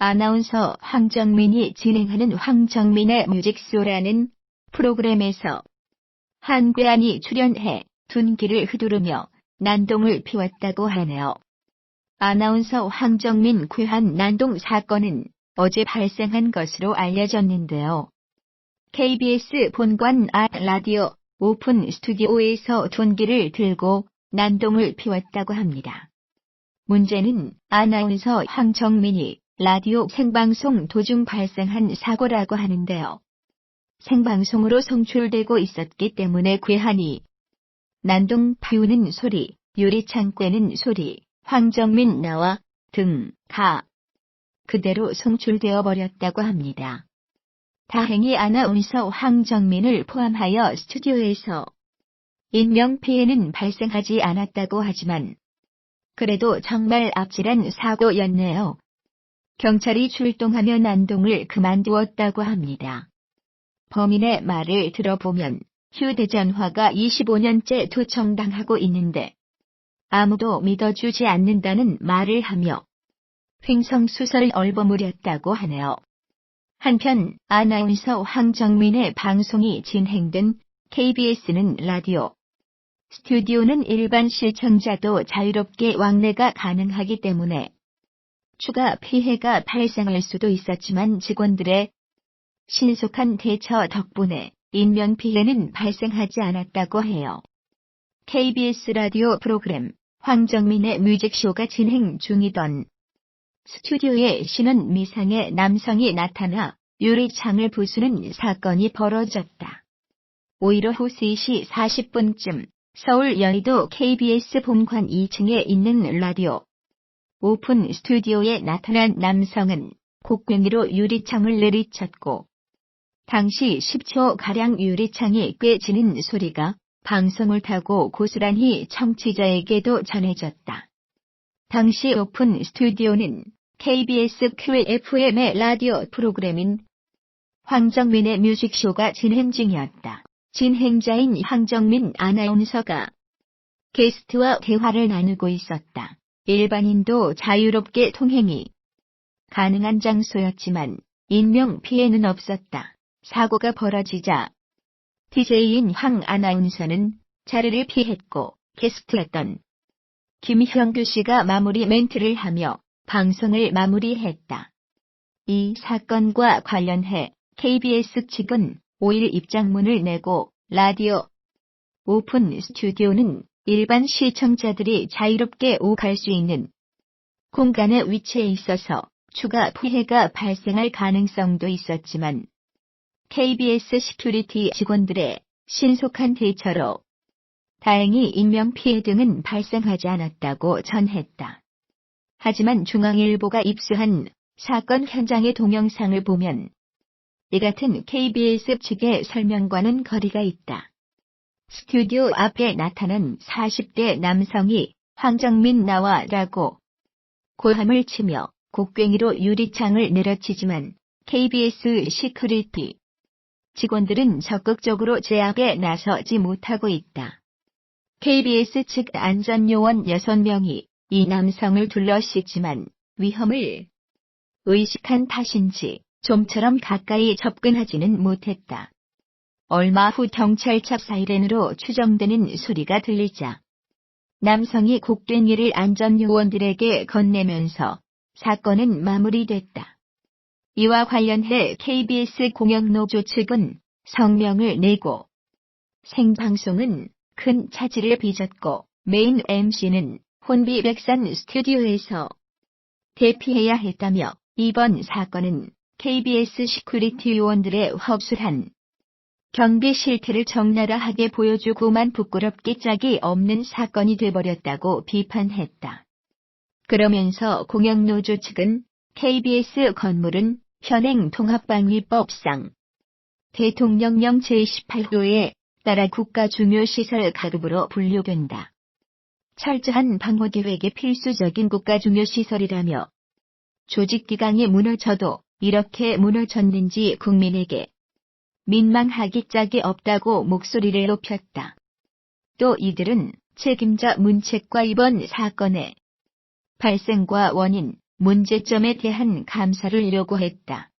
아나운서 황정민이 진행하는 황정민의 뮤직쇼라는 프로그램에서 한괴한이 출연해 둔기를 휘두르며 난동을 피웠다고 하네요. 아나운서 황정민 괴한 난동 사건은 어제 발생한 것으로 알려졌는데요. KBS 본관 아 라디오 오픈 스튜디오에서 둔기를 들고 난동을 피웠다고 합니다. 문제는 아나운서 황정민이 라디오 생방송 도중 발생한 사고라고 하는데요. 생방송으로 송출되고 있었기 때문에 괴한이 난동 피우는 소리, 유리창 꿰는 소리, 황정민 나와 등, 가 그대로 송출되어 버렸다고 합니다. 다행히 아나운서 황정민을 포함하여 스튜디오에서 인명 피해는 발생하지 않았다고 하지만 그래도 정말 앞질한 사고였네요. 경찰이 출동하며 난동을 그만두었다고 합니다. 범인의 말을 들어보면 휴대전화가 25년째 도청당하고 있는데 아무도 믿어주지 않는다는 말을 하며 횡성수설을 얼버무렸다고 하네요. 한편 아나운서 황정민의 방송이 진행된 KBS는 라디오 스튜디오는 일반 시청자도 자유롭게 왕래가 가능하기 때문에 추가 피해가 발생할 수도 있었지만 직원들의 신속한 대처 덕분에 인명 피해는 발생하지 않았다고 해요. KBS 라디오 프로그램 황정민의 뮤직쇼가 진행 중이던 스튜디오에 신은 미상의 남성이 나타나 유리창을 부수는 사건이 벌어졌다. 오히려 후 3시 40분쯤 서울 여의도 KBS 본관 2층에 있는 라디오 오픈 스튜디오에 나타난 남성은 곡괭이로 유리창을 내리쳤고 당시 10초가량 유리창이 꿰지는 소리가 방송을 타고 고스란히 청취자에게도 전해졌다. 당시 오픈 스튜디오는 KBS QFM의 라디오 프로그램인 황정민의 뮤직쇼가 진행 중이었다. 진행자인 황정민 아나운서가 게스트와 대화를 나누고 있었다. 일반인도 자유롭게 통행이 가능한 장소였지만 인명 피해는 없었다. 사고가 벌어지자 DJ인 황 아나운서는 자리를 피했고 게스트였던 김형규 씨가 마무리 멘트를 하며 방송을 마무리했다. 이 사건과 관련해 KBS 측은 5일 입장문을 내고 라디오 오픈 스튜디오는 일반 시청자들이 자유롭게 오갈 수 있는 공간에 위치해 있어서 추가 피해가 발생할 가능성도 있었지만 KBS 시큐리티 직원들의 신속한 대처로 다행히 인명피해 등은 발생하지 않았다고 전했다. 하지만 중앙일보가 입수한 사건 현장의 동영상을 보면 이 같은 KBS 측의 설명과는 거리가 있다. 스튜디오 앞에 나타난 40대 남성이 황정민 나와라고 고함을 치며 곡괭이로 유리창을 내려치지만 KBS 시크리티 직원들은 적극적으로 제압에 나서지 못하고 있다. KBS 측 안전요원 6명이 이 남성을 둘러씻지만 위험을 의식한 탓인지 좀처럼 가까이 접근하지는 못했다. 얼마 후 경찰차 사이렌으로 추정되는 소리가 들리자 남성이 곡괭이를 안전요원들에게 건네면서 사건은 마무리됐다. 이와 관련해 KBS 공영노조 측은 성명을 내고 생방송은 큰 차질을 빚었고 메인 MC는 혼비 백산 스튜디오에서 대피해야 했다며 이번 사건은 KBS 시큐리티 요원들의 허술한 경비 실태를 적나라하게 보여주고만 부끄럽게 짝이 없는 사건이 돼버렸다고 비판했다. 그러면서 공영노조 측은 KBS 건물은 현행 통합방위법상 대통령령 제18호에 따라 국가 중요시설 가급으로 분류된다. 철저한 방어계획의 필수적인 국가 중요시설이라며 조직기강이 무너져도 이렇게 무너졌는지 국민에게 민망하기 짝이 없다고 목소리를 높였다. 또 이들은 책임자 문책과 이번 사건의 발생과 원인, 문제점에 대한 감사를 요구했다.